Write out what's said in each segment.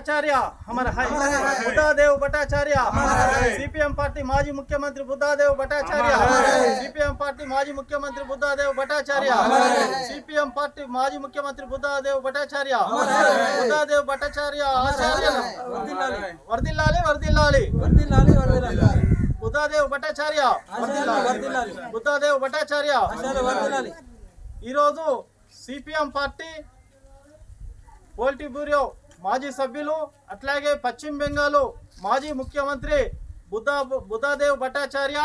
ఆచార్య హమర హై Buddhadev Bhattacharya CPM party మాజీ ముఖ్యమంత్రి బుద్ధాదేవ్ భట్టాచార్య సిపిఎం పార్టీ మాజీ ముఖ్యమంత్రి బుద్ధాదేవ్ భట్టాచార్య సిపిఎం పార్టీ మాజీ ముఖ్యమంత్రి బుద్ధాదేవ్ భట్టాచార్య బుద్ధాదేవ్ భట్టాచార్య ఆచార్య వర్దిల్లాలి వర్దిల్లాలి వర్ధిల్లాలి, వర్ధిల్లాలి. బుద్ధాదేవ్ భట్టాచార్య వర్ధిల్లాలి. బుద్ధాదేవ్ భట్టాచార్య ఆచార్య వర్ధిల్లాలి. ఈరోజు సిపిఎం పార్టీ పోలిటీ బ్యూరో మాజీ సభ్యులు అట్లాగే పశ్చిమ బెంగాల్ మాజీ ముఖ్యమంత్రి బుద్ధా బుద్ధాదేవ్ భట్టాచార్య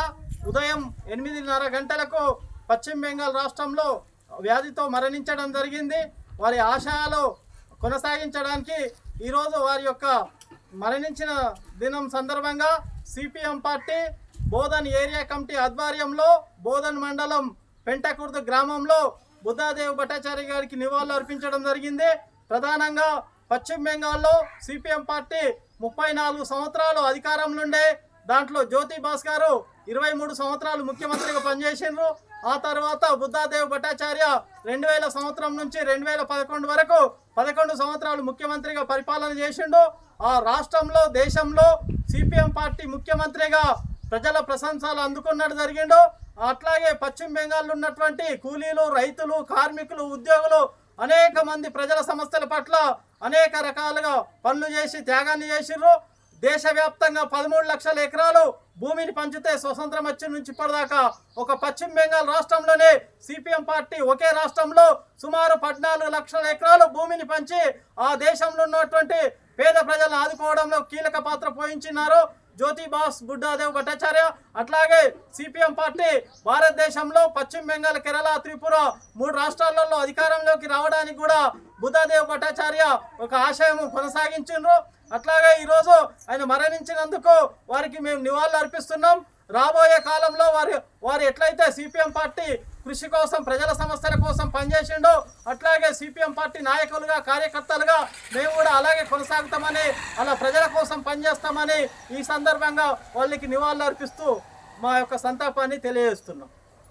ఉదయం ఎనిమిదిన్నర గంటలకు పశ్చిమ బెంగాల్ రాష్ట్రంలో వ్యాధితో మరణించడం జరిగింది. వారి ఆశయాలు కొనసాగించడానికి ఈరోజు వారి యొక్క మరణించిన దినం సందర్భంగా CPM party Bodhan area committee ఆధ్వర్యంలో బోధన్ మండలం పెంటకుర్దు గ్రామంలో బుద్ధాదేవ్ భట్టాచార్య గారికి నివాళులు అర్పించడం జరిగింది. ప్రధానంగా పశ్చిమ బెంగాల్లో సిపిఎం పార్టీ ముప్పై నాలుగు సంవత్సరాలు అధికారంలోండే దాంట్లో జ్యోతి భాస్ గారు ఇరవై మూడు సంవత్సరాలు ముఖ్యమంత్రిగా పనిచేసిండ్రు. ఆ తర్వాత బుద్ధాదేవ్ భట్టాచార్య రెండు వేల సంవత్సరం నుంచి రెండు వేల పదకొండు వరకు పదకొండు సంవత్సరాలు ముఖ్యమంత్రిగా పరిపాలన చేసిండు. ఆ రాష్ట్రంలో దేశంలో సిపిఎం పార్టీ ముఖ్యమంత్రిగా ప్రజల ప్రశంసలు అందుకున్నట్టు జరిగిండు. అట్లాగే పశ్చిమ బెంగాల్లో ఉన్నటువంటి కూలీలు రైతులు కార్మికులు ఉద్యోగులు అనేక మంది ప్రజల సమస్యల పట్ల అనేక రకాలుగా పనులు చేసి త్యాగాన్ని చేసిర్రు. దేశవ్యాప్తంగా పదమూడు లక్షల ఎకరాలు భూమిని పంచితే స్వతంత్రం వచ్చిన నుంచి ఇప్పటిదాకా ఒక పశ్చిమ బెంగాల్ రాష్ట్రంలోనే సిపిఎం పార్టీ ఒకే రాష్ట్రంలో సుమారు పద్నాలుగు లక్షల ఎకరాలు భూమిని పంచి ఆ దేశంలో ఉన్నటువంటి పేద ప్రజలను ఆదుకోవడంలో కీలక పాత్ర పోయించినారు జ్యోతి బాస్ బుడ్డాదేవ్ భట్టాచార్య అట్లాగే సిపిఎం పార్టీ భారతదేశంలో పశ్చిమ బెంగాల్ కేరళ త్రిపుర మూడు రాష్ట్రాలలో అధికారంలోకి రావడానికి కూడా బుద్ధాదేవ్ భట్టాచార్య ఒక ఆశయం కొనసాగించిండ్రు. అట్లాగే ఈరోజు ఆయన మరణించినందుకు వారికి మేము నివాళులు అర్పిస్తున్నాం. రాబోయే కాలంలో వారి వారు ఎట్లయితే సిపిఎం పార్టీ కృషి కోసం ప్రజల సమస్యల కోసం పనిచేసిండో అట్లాగే సిపిఎం పార్టీ నాయకులుగా కార్యకర్తలుగా మేము కూడా అలాగే కొనసాగుతామని అలా ప్రజల కోసం పనిచేస్తామని ఈ సందర్భంగా వాళ్ళకి నివాళులు అర్పిస్తూ మా యొక్క సంతాపాన్ని తెలియజేస్తున్నాం.